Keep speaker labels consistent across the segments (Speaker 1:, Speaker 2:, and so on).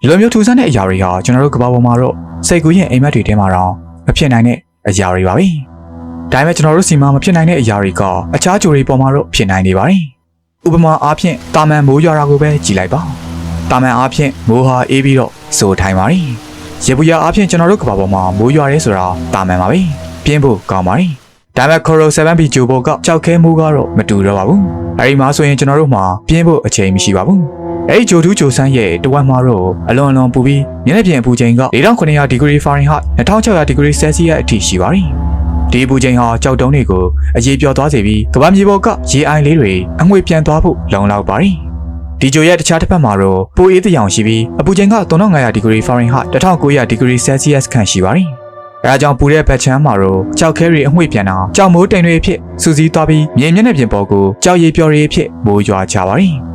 Speaker 1: ဒီလိုမျိုးထူဆန်းတဲ့အရာတွေဟာကျွန်တော်တို့ကမ္ဘာပေါ်မှာတော့စိတ်ကူးရင်အိမ်မက်တွေထဲမှာတော့မဖြစ်နိုင်တဲ့အရာတွေပါပဲ။ဒါပေမဲ့ကျွန်တော်တို့စီမှာမဖြစ်နိုင်တဲ့အရာတွေကအခြားဂျိုတွေပေါ်မှာတော့ဖြစ်နိုင်နေပါတယ်။ဥပမာအားဖြင့်တာမန်မိုးရွာတာကိုပဲကြည်လိုက်ပါ။တာမန်အားဖြင့်မိုးဟာအေးပြီးတော့စိုးထိုင်ပါတယ်။ရေပူရအားဖြင့်ကျွန်တော်တို့ကမ္ဘာပေါ်မှာမိုးရွာရဲဆိုတာတာမန်ပါပဲ။ပြင်းဖို့ကောင်းပါတယ်။ဒါပေမဲ့ Coral 7B ဂျိုဘောကကြောက်ခဲမှုကတော့မတူတော့ပါဘူး။အဲဒီမှာဆိုရင်ကျွန်တော်တို့မှာပြင်းဖို့အချိန်မရှိပါဘူး။ အဲဒီဂျိုတူးဂျိုဆန်းရဲ့တဝက်မှာတော့အလွန်အလွန်ပူပြီးညနေပြင်အပူချိန်က4900ဒီဂရီဖာရင်ဟိုက်2600ဒီဂရီဆယ်စီယပ်အထိရှိပါတယ်။ဒီအပူချိန်ဟာကြောက်တုံးတွေကိုအရေးပြောသွားစေပြီးကမ္ဘာမြေပေါ်ကရေအိုင်လေးတွေအငွေပြန်သွားဖို့လုံလောက်ပါတယ်။ဒီဂျိုရဲ့တခြားတစ်ဖက်မှာတော့ပူအေးတရောင်ရှိပြီးအပူချိန်က3500ဒီဂရီဖာရင်ဟိုက်1900ဒီဂရီဆယ်စီယပ်ခန့်ရှိပါတယ်။အဲဒါကြောင့်ပူတဲ့ဘက်ချမ်းမှာတော့ကြောက်ခဲတွေအငွေ့ပြန်တာကြောက်မိုးတိမ်တွေအဖြစ်စူးစီးသွားပြီးမြေမျက်နှာပြင်ပေါ်ကိုကြောက်ရည်ပျော်ရည်အဖြစ်မိုးရွာကြပါတယ်။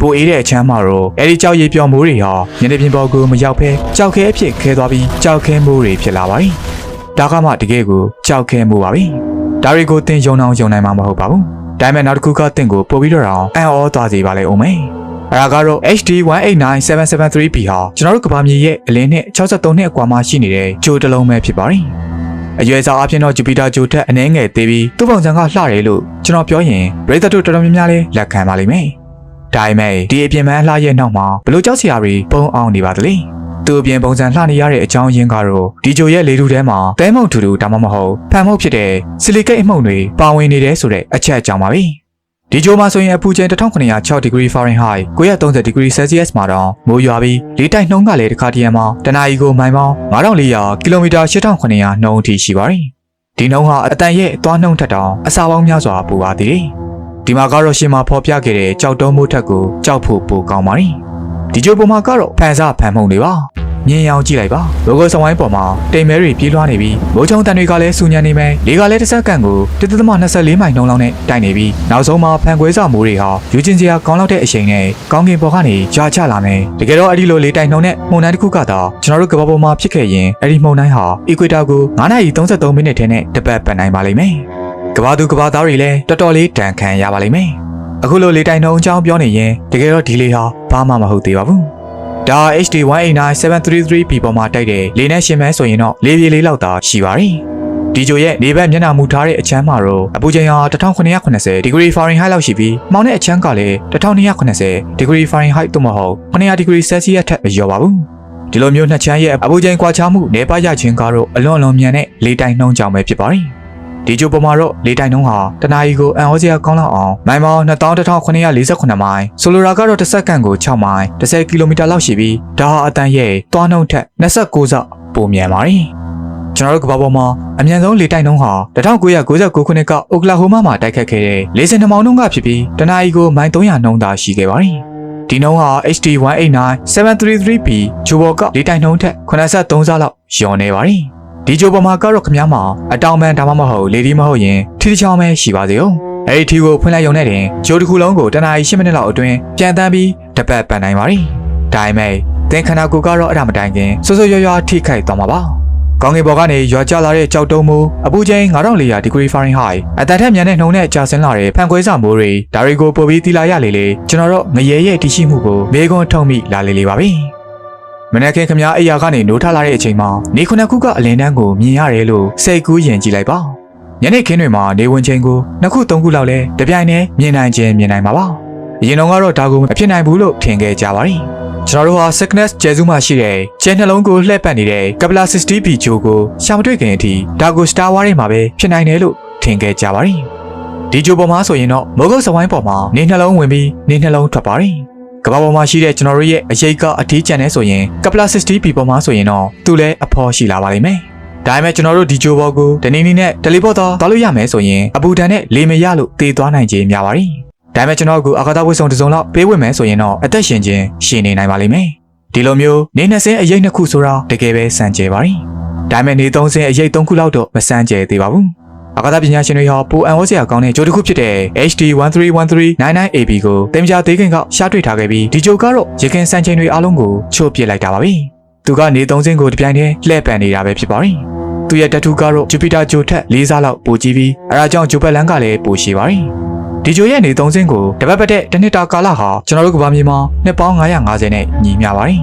Speaker 1: ပူအေးတဲ့အချမ်းမှာတော့အဲဒီကြောက်ရည်ပျော်မိုးတွေဟာမျက်နှာပြင်ပေါ်ကိုမရောက်ဘဲကြောက်ခဲအဖြစ်ခဲသွားပြီးကြောက်ခဲမိုးတွေဖြစ်လာပါတယ်။ဒါကမှတကယ်ကိုကြောက်ခဲမိုးပါပဲ။ဒါတွေကိုသင်ယုံအောင်ယုံနိုင်မှာမဟုတ်ပါဘူး။ဒါပေမဲ့နောက်တစ်ခုကသင်ကိုပို့ပြီးတော့အောင်အံ့ဩသွားစေပါလေဦးမယ်။အဲဒါကတော့ HD 189773B ဟာကျွန်တော်တို့ကဘာမြေရဲ့အလင်းနဲ့63နှစ်အကွာမှာရှိနေတဲ့ဂျိုတစ်လုံးပဲဖြစ်ပါတယ်။အရွယ်စားအပြင်တော့ဂျူပီတာဂျိုထက်အနည်းငယ်သေးပြီးသူ့ပုံစံကလှတယ်လို့ကျွန်တော်ပြောရင်ပရိသတ်တို့တော်တော်များများလေးလက်ခံပါလိမ့်မယ်။ ဒါပေမဲ့ဒီအပြင်ပန်းလှရဲ့နောက်မှာဘလို့ကြောက်စရာတွေပုံအောင်နေပါသလဲ။သူ့အပြင်ပုံစံလှနေရတဲ့အကြောင်းရင်းကတော့ဒီဂျိုရဲ့လေထုထဲမှာတဲမုံထူထူဒါမှမဟုတ်ဖန်မှုတ်ဖြစ်တဲ့ဆီလီကိတ်အမှုန့်တွေပါဝင်နေတယ်ဆိုတဲ့အချက်အကြောင်းပါပဲ။ဒီဂျိုမှာဆိုရင်အပူချိန်1906ဒီဂရီဖာရင်ဟိုက်930ဒီဂရီဆယ်စီယပ်မှာတော့မိုးရွာပြီးလေတိုက်နှုန်းကလည်းတစ်ခါတည်းမှာတနအီကိုမိုင်ပေါင်း9400ကီလိုမီတာ8900နှုန်းအထိရှိပါတယ်။ဒီနှုန်းဟာအတန်ရဲ့သွားနှုန်းထက်တောင်အစာပေါင်းများစွာပူပါသေးတယ်။ ဒီမှာကတော့ရှင်းမှာဖော်ပြခဲ့တဲ့ကြောက်တုံးမိုးထက်ကိုကြောက်ဖို့ပိုကောင်းပါတယ်။ဒီဂျိုပေါ်မှာကတော့ဖန်ဆဖန်မှုန်တွေပါ။မြင်ရောင်ကြည့်လိုက်ပါ။လောကစဝိုင်းပေါ်မှာတိမ်မဲတွေပြေးလွှားနေပြီးမိုးချုံတန်တွေကလည်းစူညံနေမယ်။လေကလည်းတစ်စက္ကန့်ကို1.24မိုင်နှုန်းလောက်နဲ့တိုက်နေပြီးနောက်ဆုံးမှာဖန်ခွဲစမိုးတွေဟာယူကျင်စရာကောင်းလောက်တဲ့အချိန်နဲ့ကောင်းကင်ပေါ်ကနေကြာချလာမယ်။တကယ်တော့အဲ့ဒီလိုလေတိုက်နှုန်းနဲ့မှုန်တိုင်းတစ်ခုကတော့ကျွန်တော်တို့ကမ္ဘာပေါ်မှာဖြစ်ခဲ့ရင်အဲ့ဒီမှုန်တိုင်းဟာအီကွေတာကို9:33မိနစ်ထဲနဲ့တပတ်ပတ်နိုင်ပါလိမ့်မယ်။ ကမ္ဘာသူကမ္ဘာသားတွေလည်းတော်တော်လေးတန်ခံရပါလိမ့်မယ်။အခုလိုလေတိုက်နှုန်းအကြောင်းပြောနေရင်တကယ်တော့ဒီလေဟာဘာမှမဟုတ်သေးပါဘူး။ဒါ HD 189733P ပေါ်မှာတိုက်တဲ့လေနဲ့ရှင်မဲဆိုရင်တော့လေပြေလေးလောက်သာရှိပါတယ်။ဒီဂျိုရဲ့နေဘက်မျက်နှာမူထားတဲ့အချမ်းမှာတော့အပူချိန်ဟာ1980ဒီဂရီဖာရင်ဟိုက်လောက်ရှိပြီးမောင်းတဲ့အချမ်းကလည်း1280ဒီဂရီဖာရင်ဟိုက်သို့မဟုတ်900ဒီဂရီဆယ်စီယပ်ထက်မလျော့ပါဘူး။ဒီလိုမျိုးနှစ်ချမ်းရဲ့အပူချိန်ကွာခြားမှုနေပါရခြင်းကတော့အလွန်အလွန်မြန်တဲ့လေတိုင်နှုံးကြောင့်ပဲဖြစ်ပါတယ်။ ဒီဂျိုပေါ်မှာတော့လေတိုင်နှုံးဟာတနာရီကိုအန်ဩစရာကောင်းလောက်အောင်မိုင်ပေါင်း11948မိုင်ဆိုလိုရာကတော့တစ်စက္ကန့်ကို6မိုင်10ကီလိုမီတာလောက်ရှိပြီးဒါဟာအတန်ရဲ့သွားနှုံးထက်29ဆပိုမြန်ပါတယ်။ကျွန်တော်တို့ကမ္ဘာပေါ်မှာအမြန်ဆုံးလေတိုက်နှုန်းဟာ1999ခုနှစ်ကအိုကလာဟိုမာမှာတိုက်ခတ်ခဲ့တဲ့လေဆင်နှမောင်းနှုန်းကဖြစ်ပြီးတနာရီကိုမိုင်300နှုန်းသာရှိခဲ့ပါတယ်။ဒီနှုန်းဟာ HD 189733P ဂျိုဘောကလေတိုက်နှုန်းထက်83ဆလောက်လျော့နေပါတယ်။ ဒီဂျိုဘောမှာကတော့ခမားမှာအတောင်ပန်ဒါမှမဟုတ်လေဒီမဟုတ်ရင်ထီတစ်ချောင်းပဲရှိပါသေးဦး။အဲဒီထီကိုဖွင့်လိုက်ရုံနဲ့တင်ဂျိုတစ်ခုလုံးကိုတနာရီ10မိနစ်လောက်အတွင်းပြန်တန်းပြီးတပတ်ပတ်နိုင်ပါတယ်။ဒါပေမဲ့သင်ခန္ဓာကိုယ်ကတော့အဲ့ဒါမတိုင်ခင်ဆွဆွရွရွထိခိုက်သွားမှာပါ။ကောင်းကင်ဘော်ကနေရွာကျလာတဲ့ကြောက်တုံးမိုးအပူချိန်9400ဒီဂရီဖာရင်ဟိုက်အတန်ထက်မြန်တဲ့နှုံနဲ့ကြာဆင်းလာတဲ့ဖန်ခွဲစာမိုးတွေဒါတွေကိုပို့ပြီးတီလာရလေလေကျွန်တော်တို့ငရဲရဲ့တရှိမှုကိုမေခွန်းထုံမိလာလေလေပါပြီ မနေ့ကခမ ्या အိယာကနေနိုးထလာတဲ့အချိန်မှာနေခုနှစ်ခုကအလင်းတန်းကိုမြင်ရတယ်လို့စိတ်ကူးယဉ်ကြည့်လိုက်ပါညနေခင်းတွေမှာနေဝင်ချိန်ကိုနှစ်ခုသုံးခုလောက်လဲတပြိုင်တည်းမြင်နိုင်ခြင်းမြင်နိုင်ပါပါအရင်တော့ကတော့ဒါကိုမဖြစ်နိုင်ဘူးလို့ထင်ခဲ့ကြပါရီကျွန်တော်တို့ဟာ sickness ကျဲစုမှရှိတဲ့ကျဲနှလုံးကိုလှည့်ပတ်နေတဲ့ Kepler 60B ဂျိုကိုရှာမတွေ့ခင်အထိဒါကို Star Wars ထဲမှာပဲဖြစ်နိုင်တယ်လို့ထင်ခဲ့ကြပါရီဒီဂျိုပေါ်မှာဆိုရင်တော့မိုးကုတ်စဝိုင်းပေါ်မှာနေနှလုံးဝင်ပြီးနေနှလုံးထွက်ပါရီ ကမ္ဘာပေါ်မှာရှိတဲ့ကျွန်တော်တို့ရဲ့အရေးကအထီးကျန်နေဆိုရင် Kepler 60B ပေါ်မှာဆိုရင်တော့သူလည်းအဖော်ရှိလာပါလိမ့်မယ်ဒါပေမဲ့ကျွန်တော်တို့ဒီဂျိုဘောကိုတနေ့နေ့နဲ့တယ်လီပို့တော့သွားလို့ရမယ်ဆိုရင်အပူဒဏ်နဲ့လေမရလို့တည်သွားနိုင်ခြင်းများပါရီဒါပေမဲ့ကျွန်တော်ကအာကာသဝိဆုံတစ်စုံလောက်ပေးဝင်မယ်ဆိုရင်တော့အသက်ရှင်ခြင်းရှင်နေနိုင်ပါလိမ့်မယ်ဒီလိုမျိုးနေနှစ်စင်းအရေးနှစ်ခုဆိုတာတကယ်ပဲစံကြယ်ပါရီဒါပေမဲ့နေသုံးစင်းအရေးသုံးခုလောက်တော့မစံကြယ်သေးပါဘူး အာကာသပညာရှင်တွေဟာပိုအန်ဝစရာကောင်းတဲ့ဂျိုတစ်ခုဖြစ်တဲ့ HD 131399AB ကိုတင်ပြသေးခင်ကရှားတွေ့ထားခဲ့ပြီးဒီဂျိုကတော့ရခင်စံချိန်တွေအားလုံးကိုချို့ပစ်လိုက်တာပါပဲသူကနေသုံးစင်းကိုတပြိုင်တည်းလှည့်ပန်နေတာပဲဖြစ်ပါရီသူရဲ့တက်တူကတော့ဂျူပီတာဂျိုထက်၄ဆလောက်ပိုကြီးပြီးအဲဒါကြောင့်ဂျိုဘက်လန်ကလည်းပိုရှိပါရီဒီဂျိုရဲ့နေသုံးစင်းကိုတပတ်ပတ်တဲ့တစ်နှစ်တာကာလဟာကျွန်တော်တို့ကဘာမြေမှာနှစ်ပေါင်း950နဲ့ညီမျှပါရီ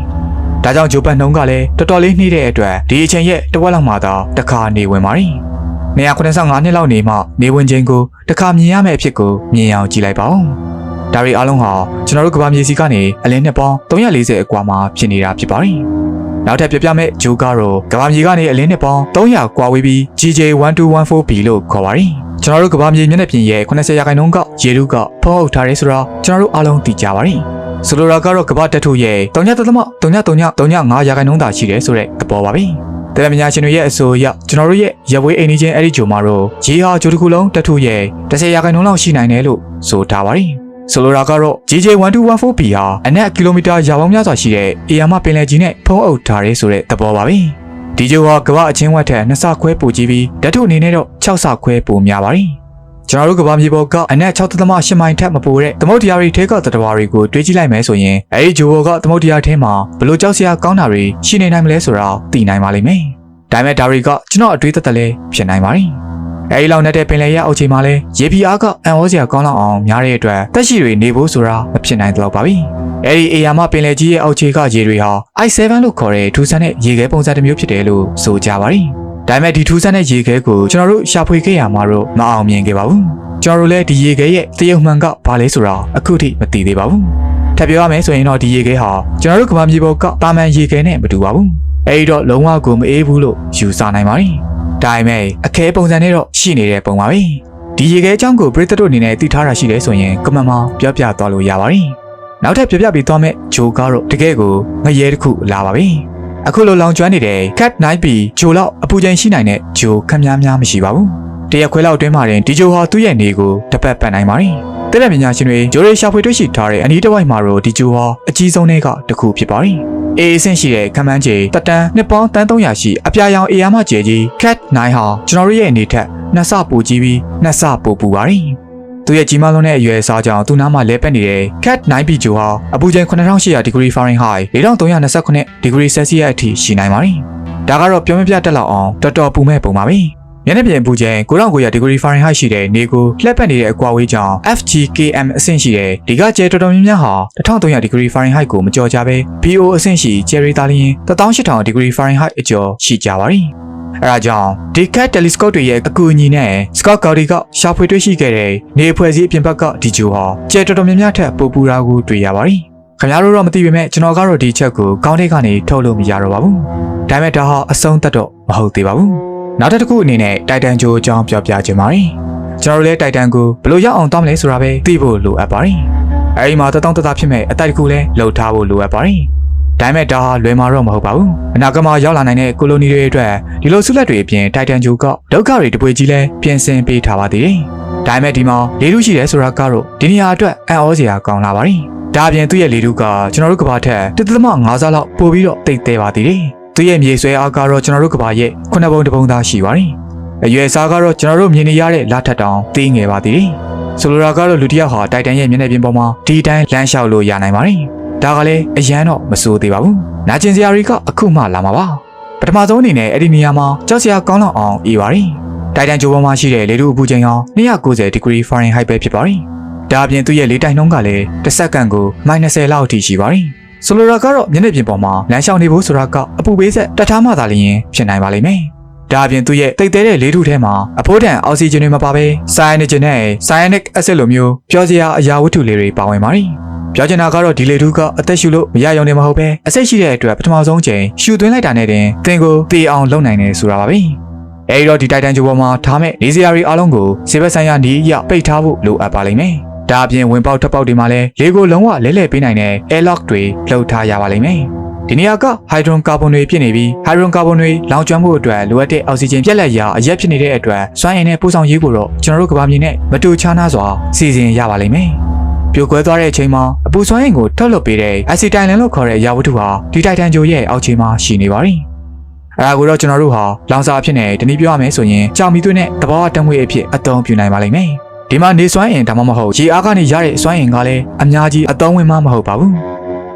Speaker 1: ဒါကြောင့်ဂျိုပတ်နှုံးကလည်းတော်တော်လေးနှီးတဲ့အတွက်ဒီအချိန်ရဲ့တစ်ဝက်လောက်မှသာတစ်ခါနေဝင်ပါတယ်။ 185နှစ်လောက်နေမှနေဝင်ချိန်ကိုတစ်ခါမြင်ရမယ့်အဖြစ်ကိုမြင်အောင်ကြည့်လိုက်ပါဦး။ဒါတွေအားလုံးဟာကျွန်တော်တို့ကမ္ဘာမြေစီကနေအလင်းနှစ်ပေါင်း340အကွာမှာဖြစ်နေတာဖြစ်ပါတယ်။နောက်ထပ်ပြပြမဲ့ဂျိုကတော့ကမ္ဘာမြေကနေအလင်းနှစ်ပေါင်း300ကွာဝေးပြီး GJ1214B လို့ခေါ်ပါတယ်။ကျွန်တော်တို့ကမ္ဘာမြေမျက်နှာပြင်ရဲ့80ရာခိုင်နှုန်းကရေထုကဖုံးအုပ်ထားတယ်ဆိုတော့ကျွန်တော်တို့အားလုံးသိကြပါတယ်။ဆိုလိုတာကတော့ကမ္ဘာတက်ထုရဲ့3.3.3.3.5ရာခိုင်နှုန်းသာရှိတယ်ဆိုတဲ့သဘောပါပဲ။ တယ်ပညာရှင်တွေရဲ့အဆိုအရကျွန်တော်တို့ရဲ့ရဝေးအိမ်နီးချင်းအဲ့ဒီဂျိုမာတို့ရေဟာဂျိုတစ်ခုလုံးတက်ထုရဲ့10ရာခိုင်နှုန်းလောက်ရှိနိုင်တယ်လို့ဆိုထားပါတယ်။ဆိုလိုတာကတော့ GJ1214B ဟာအနက်ကီလိုမီတာရာပေါင်းများစွာရှိတဲ့အေယာမပင်လယ်ကြီးနဲ့ဖုံးအုပ်ထားတယ်ဆိုတဲ့သဘောပါပဲ။ဒီဂျိုဟာကမ္ဘာအချင်းဝက်ထက်2ဆခွဲပိုကြီးပြီးဓာတ်ထုအနေနဲ့တော့6ဆခွဲပိုများပါတယ်။ ကျွန်တော်တို့ကမ္ဘာမြေပေါ်ကအနက်6.8မိုင်ထက်မပိုတဲ့သမုဒ္ဒရာတွေထဲကသတ္တဝါတွေကိုတွေးကြည့်လိုက်မယ်ဆိုရင်အဲဒီဂျိုဘောကသမုဒ္ဒရာထဲမှာဘလို့ကြောက်စရာကောင်းတာတွေရှိနေနိုင်မလဲဆိုတာသိနိုင်ပါလိမ့်မယ်။ဒါပေမဲ့ဒါတွေကကျွန်တော်အတွေးသက်သက်လည်းဖြစ်နိုင်ပါတယ်။အဲဒီလောက်နဲ့တဲ့ပင်လယ်ရဲ့အောက်ခြေမှာလည်းရေပီအားကအံ့ဩစရာကောင်းလောက်အောင်များတဲ့အတွက်တက်ရှိတွေနေဖို့ဆိုတာမဖြစ်နိုင်တော့ပါဘူး။အဲဒီအေယာမပင်လယ်ကြီးရဲ့အောက်ခြေကရေတွေဟာ I7 လို့ခေါ်တဲ့ထူးဆန်းတဲ့ရေခဲပုံစံတစ်မျိုးဖြစ်တယ်လို့ဆိုကြပါတယ်။ ဒါပေမဲ့ဒီထူးဆန်းတဲ့ရေခဲကိုကျွန်တော်တို့ရှာဖွေခဲ့ရမှာတော့မအောင်မြင်ခဲ့ပါဘူး။ကျွန်တော်တို့လည်းဒီရေခဲရဲ့တရုတ်မှန်ကဘာလဲဆိုတာအခုထိမသိသေးပါဘူး။ထပ်ပြောရမယ်ဆိုရင်တော့ဒီရေခဲဟာကျွန်တော်တို့ကမ္ဘာမြေပေါ်ကတာမန်ရေခဲနဲ့မတူပါဘူး။အဲဒီတော့လုံးဝကိုမအေးဘူးလို့ယူဆနိုင်ပါတယ်။ဒါပေမဲ့အခဲပုံစံနဲ့တော့ရှိနေတဲ့ပုံပါပဲ။ဒီရေခဲအကြောင်းကိုပရိသတ်တို့အနေနဲ့သိထားတာရှိတယ်ဆိုရင်ကမန်မပြောပြသွားလို့ရပါတယ်။နောက်ထပ်ပြောပြပြီးသွားမဲ့ဂျိုကတော့တကယ်ကိုငရဲတစ်ခုလာပါပြီ။ အခုလိုလောင်ကျွမ်းနေတဲ့ Cat 9B ဂျိုလောက်အပူချိန်ရှိနိုင်တဲ့ဂျိုခမ်းများများမရှိပါဘူး။တရက်ခွဲလောက်အတွင်းမှာတင်ဒီဂျိုဟာသူ့ရဲ့နေကိုတပတ်ပတ်နိုင်ပါတယ်။တဲ့ပညာရှင်တွေဂျိုတွေရှာဖွေတွေ့ရှိထားတဲ့အနီးတစ်ဝိုက်မှာတော့ဒီဂျိုဟာအကြီးဆုံးတွေကတစ်ခုဖြစ်ပါတယ်။ A အဆင့်ရှိတဲ့ခံမှန်းခြေတက်တန်းနှစ်ပေါင်းတန်း300ရှိအပြာရောင်အေယာမကျဲကြီး Cat 9ဟာကျွန်တော်တို့ရဲ့အနေထက်နှစ်ဆပိုကြီးပြီးနှစ်ဆပိုပူပါတယ်။ သူရဲ့ကြီးမားလွန်းတဲ့အရွယ်အစားကြောင့်သူ့နားမှာလဲပက်နေတဲ့ Cat 9B ဂျိုဟာအပူချိန်9800 degree Fahrenheit 4329 degree Celsius အထိရှိနိုင်ပါတယ်။ဒါကတော့ပြောမပြတတ်လောက်အောင်တော်တော်ပူမဲ့ပုံပါပဲ။မျက်နှာပြင်ပူချိန်9900 degree Fahrenheit ရှိတဲ့နေကိုလှက်ပတ်နေတဲ့အကွာဝေးကြောင့် FGKM အဆင့်ရှိတဲ့ဒီကကျဲတော်တော်များများဟာ1300 degree Fahrenheit ကိုမကျော်ကြဘဲ BO အဆင့်ရှိကျဲရီသားလျင်18000 degree Fahrenheit အကျော်ရှိကြပါတယ်။ အဲဒါကြောင့်ဒီကတ် telescope တွေရဲ့အကူအညီနဲ့ Scott Gowdy ကရှာဖွေတွေ့ရှိခဲ့တဲ့နေအဖွဲ့အစည်းအပြင်ဘက်ကဒီဂျိုဟာကျဲတော်တော်များများထက်ပိုပူတာကိုတွေ့ရပါတယ်။ခင်ဗျားတို့တော့မသိပေမဲ့ကျွန်တော်ကတော့ဒီချက်ကိုကောင်းတဲ့ကနေထုတ်လို့မရတော့ပါဘူး။ဒါပေမဲ့ဒါဟာအဆုံးသတ်တော့မဟုတ်သေးပါဘူး။နောက်တစ်ခုအနေနဲ့တိုက်တန်ဂျိုအကြောင်းပြောပြခြင်းပါတယ်။ကျွန်တော်တို့လည်းတိုက်တန်ကိုဘယ်လိုရောက်အောင်တောင်းမလဲဆိုတာပဲသိဖို့လိုအပ်ပါတယ်။အဲဒီမှာတတောင်းတသားဖြစ်မဲ့အတိုက်တစ်ခုလည်းလှုပ်ထားဖို့လိုအပ်ပါတယ်။ ဒါပေမဲ့ဒါဟာလွယ်မှာတော့မဟုတ်ပါဘူး။အနာဂတ်မှာရောက်လာနိုင်တဲ့ကိုလိုနီတွေအတွက်ဒီလိုဆုလက်တွေအပြင်တိုက်တန်ဂျိုကဒုက္ခတွေတပွေကြီးလဲပြင်ဆင်ပေးထားပါသေးတယ်။ဒါပေမဲ့ဒီမှာလေထုရှိတယ်ဆိုတာကတော့ဒီနေရာအတွက်အံ့ဩစရာကောင်းလာပါတယ်။ဒါအပြင်သူ့ရဲ့လေထုကကျွန်တော်တို့ကဘာထက်1.5ဆလောက်ပိုပြီးတော့တိတ်သေးပါသေးတယ်။သူ့ရဲ့မြေဆွဲအားကတော့ကျွန်တော်တို့ကဘာရဲ့ခုနှစ်ပုံတစ်ပုံသားရှိပါတယ်။အရွယ်စားကတော့ကျွန်တော်တို့မြင်နေရတဲ့လာထက်တောင်သေးငယ်ပါသေးတယ်။ဆိုလိုတာကတော့လူတစ်ယောက်ဟာတိုက်တန်ရဲ့မျက်နှာပြင်ပေါ်မှာဒီတိုင်းလမ်းလျှောက်လို့ရနိုင်ပါတယ်။ ဒါကလည်းအရန်တော့မစိုးသေးပါဘူး။နာကျင်စရာတွေကအခုမှလာမှာပါ။ပထမဆုံးအနေနဲ့အဲ့ဒီနေရာမှာကြောက်စရာကောင်းလောက်အောင်အေးပါတယ်။တိုက်တန်ဂျိုပေါ်မှာရှိတဲ့လေထုအပူချိန်ဟာ290 degree Fahrenheit ပဲဖြစ်ပါတယ်။ဒါအပြင်သူ့ရဲ့လေတိုက်နှုန်းကလည်းတစ်စက္ကန့်ကို -30 လောက်အထိရှိပါတယ်။ဆိုလိုတာကတော့မျက်နှာပြင်ပေါ်မှာလမ်းလျှောက်နေဖို့ဆိုတာကအပူပေးဆက်တတ်ထားမှသာလျှင်ဖြစ်နိုင်ပါလိမ့်မယ်။ဒါအပြင်သူ့ရဲ့တိတ်သေးတဲ့လေးထုထဲမှာအဖိုးတန်အောက်ဆီဂျင်တွေမပါဘဲ cyanide နဲ့ cyanic acid လိုမျိုးပြောစရာအရာဝတ္ထုလေးတွေပါဝင်ပါတယ်။ ပြောချင်တာကတော့ဒီလေထုကအသက်ရှူလို့မရရုံနဲ့မဟုတ်ပဲအဆက်ရှိတဲ့အတွက်ပထမဆုံးချိန်ရှူသွင်းလိုက်တာနဲ့တင်သင်ကိုတေအောင်လုပ်နိုင်တယ်ဆိုတာပါပဲ။အဲဒီတော့ဒီတိုက်တန်ဂျိုပေါ်မှာထားမဲ့နေစရာတွေအားလုံးကိုစေဘက်ဆိုင်ရာနီးရပိတ်ထားဖို့လိုအပ်ပါလိမ့်မယ်။ဒါအပြင်ဝင်ပေါက်ထပ်ပေါက်တွေမှာလည်းလေကိုလုံးဝလဲလှယ်ပေးနိုင်တဲ့ airlock တွေလှုပ်ထားရပါလိမ့်မယ်။ဒီနေရာကဟိုက်ဒရွန်ကာဗွန်တွေဖြစ်နေပြီးဟိုက်ဒရွန်ကာဗွန်တွေလောင်ကျွမ်းမှုအတွက်လိုအပ်တဲ့အောက်ဆီဂျင်ပြက်လက်ရာအရက်ဖြစ်နေတဲ့အတွက်စွမ်းအင်နဲ့ပို့ဆောင်ရေးကိုတော့ကျွန်တော်တို့ကဘာမြေနဲ့မတူခြားနာစွာစီစဉ်ရပါလိမ့်မယ်။ ပြိုကွဲသွားတဲ့အချိန်မှာအပူစွမ်းအင်ကိုထုတ်လွှတ်ပေးတဲ့အဆီတိုင်လန်လို့ခေါ်တဲ့အရာဝတ္ထုဟာဒီတိုက်တန်ဂျိုရဲ့အောက်ခြေမှာရှိနေပါတယ်။အဲဒါကိုတော့ကျွန်တော်တို့ဟာလောင်စာအဖြစ်နဲ့တနည်းပြောရမယ်ဆိုရင်ကြောင်မီသွေးနဲ့တဘာဝတံငွေအဖြစ်အသုံးပြုနိုင်ပါလိမ့်မယ်။ဒီမှာနေစွမ်းအင်ဒါမှမဟုတ်ရေအားကနေရတဲ့စွမ်းအင်ကလည်းအများကြီးအသုံးဝင်မှမဟုတ်ပါဘူး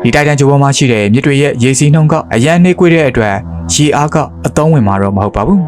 Speaker 1: ဒီတိုက်တန်ဂျိုပေါ်မှာရှိတဲ့မြစ်တွေရဲ့ရေစီးနှုန်းကအရန်နှေးကွေးတဲ့အတွက်ရေအားကအသုံးဝင်မှာတော့မဟုတ်ပါဘူး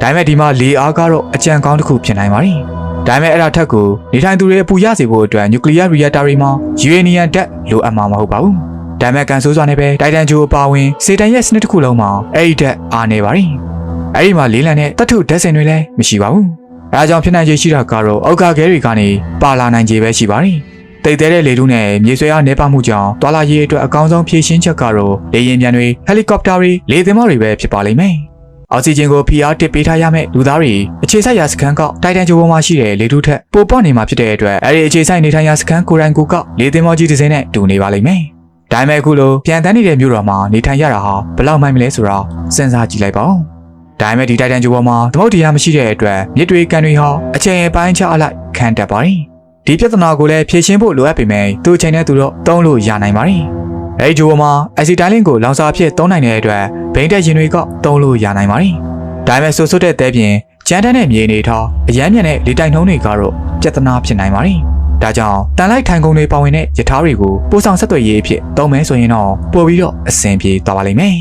Speaker 1: ဒါပေမဲ့ဒီမှာလေအားကတော့အကြံကောင်းတစ်ခုဖြစ်နိုင်ပါတယ် ဒါပေမဲ့အဲ့ဒါထက်ကိုနေထိုင်သူတွေအပူရစေဖို့အတွက်နျူကလ িয়ার ရီယက်တာတွေမှာယူရေနီယံဓာတ်လိုအပ်မှာမဟုတ်ပါဘူးဒါဒါပေမဲ့ကန်ဆိုးစွာနဲ့ပဲတိုက်တန်ဂျိုအပါဝင်စေတန်ရဲ့စနစ်တစ်ခုလုံးမှာအဲ့ဒီတက်အားနေပါတယ်။အဲ့ဒီမှာလေးလံတဲ့တတ်ထုဓာတ်စင်တွေလည်းမရှိပါဘူး။အဲဒါကြောင့်ဖြစ်နိုင်ခြေရှိတာကတော့အောက်ကခဲတွေကနေပါလာနိုင်ခြေပဲရှိပါတယ်။တိတ်သေးတဲ့လေထုနဲ့မြေဆွဲအားနေပါမှုကြောင့်တွာလာရေးအတွက်အကောင်းဆုံးဖြည့်ရှင်းချက်ကတော့လေယာဉ်ပြန်တွေဟယ်လီကော်ပတာတွေလေသင်္ဘောတွေပဲဖြစ်ပါလိမ့်မယ်။ အောက်ဆီဂျင်ကို PR တစ်ပေးထားရမယ့်လူသားတွေအခြေစိုက်ရာစခန်းကတိုက်တန်ဂျိုပေါ်မှာရှိတဲ့လေထုထက်ပိုပေါက်နေမှာဖြစ်တဲ့အတွက်အဲဒီအခြေစိုက်နေထိုင်ရာစခန်းကိုရိုင်ကိုကလေသင်္ဘောကြီးတစ်စင်းနဲ့တူနေပါလိမ့်မယ်။ဒါပေမဲ့အခုလိုပြန်တန်းနေတဲ့မြို့တော်မှာနေထိုင်ရတာဟာဘယ်လောက်မိုက်မလဲဆိုတော့စဉ်းစားကြည့်လိုက်ပါဦး။ဒါပေမဲ့ဒီတိုက်တန်ဂျိုပေါ်မှာသမုတ်တရားမရှိတဲ့အတွက်မြစ်တွေကန်တွေဟာအချိန်အပိုင်းခြားအလိုက်ခံတက်ပါတယ်။ဒီပြဿနာကိုလည်းဖြေရှင်းဖို့လိုအပ်ပေမဲ့သူ့အချိန်နဲ့သူတော့တုံးလို့ရနိုင်ပါတယ်။ အဲဒီဂျိုပေါ်မှာအက်ဆီတိုင်းလင်းကိုလောင်စာအဖြစ်သုံးနိုင်တဲ့အတွက်ဘိန်းတက်ရင်တွေကတုံးလို့ရနိုင်ပါတယ်။ဒါပေမဲ့ဆူဆွတ်တဲ့တဲပြင်ကျန်းတန်းတဲ့မြေအနေထားအရမ်းမြန်တဲ့လေတိုက်နှုံးတွေကတော့ပြဿနာဖြစ်နိုင်ပါတယ်။ဒါကြောင့်တန်လိုက်ထိုင်ကုန်တွေပါဝင်တဲ့ယထာတွေကိုပို့ဆောင်ဆက်သွယ်ရေးအဖြစ်သုံးမယ်ဆိုရင်တော့ပို့ပြီးတော့အဆင်ပြေသွားပါလိမ့်မယ်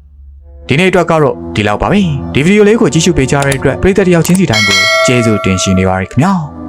Speaker 1: ။ဒီနေ့အတွက်ကတော့ဒီလောက်ပါပဲ။ဒီဗီဒီယိုလေးကိုကြည့်ရှုပေးကြတဲ့အတွက်ပရိသတ်တစ်ယောက်ချင်းစီတိုင်းကိုကျေးဇူးတင်ရှိနေပါရခင်ဗျာ။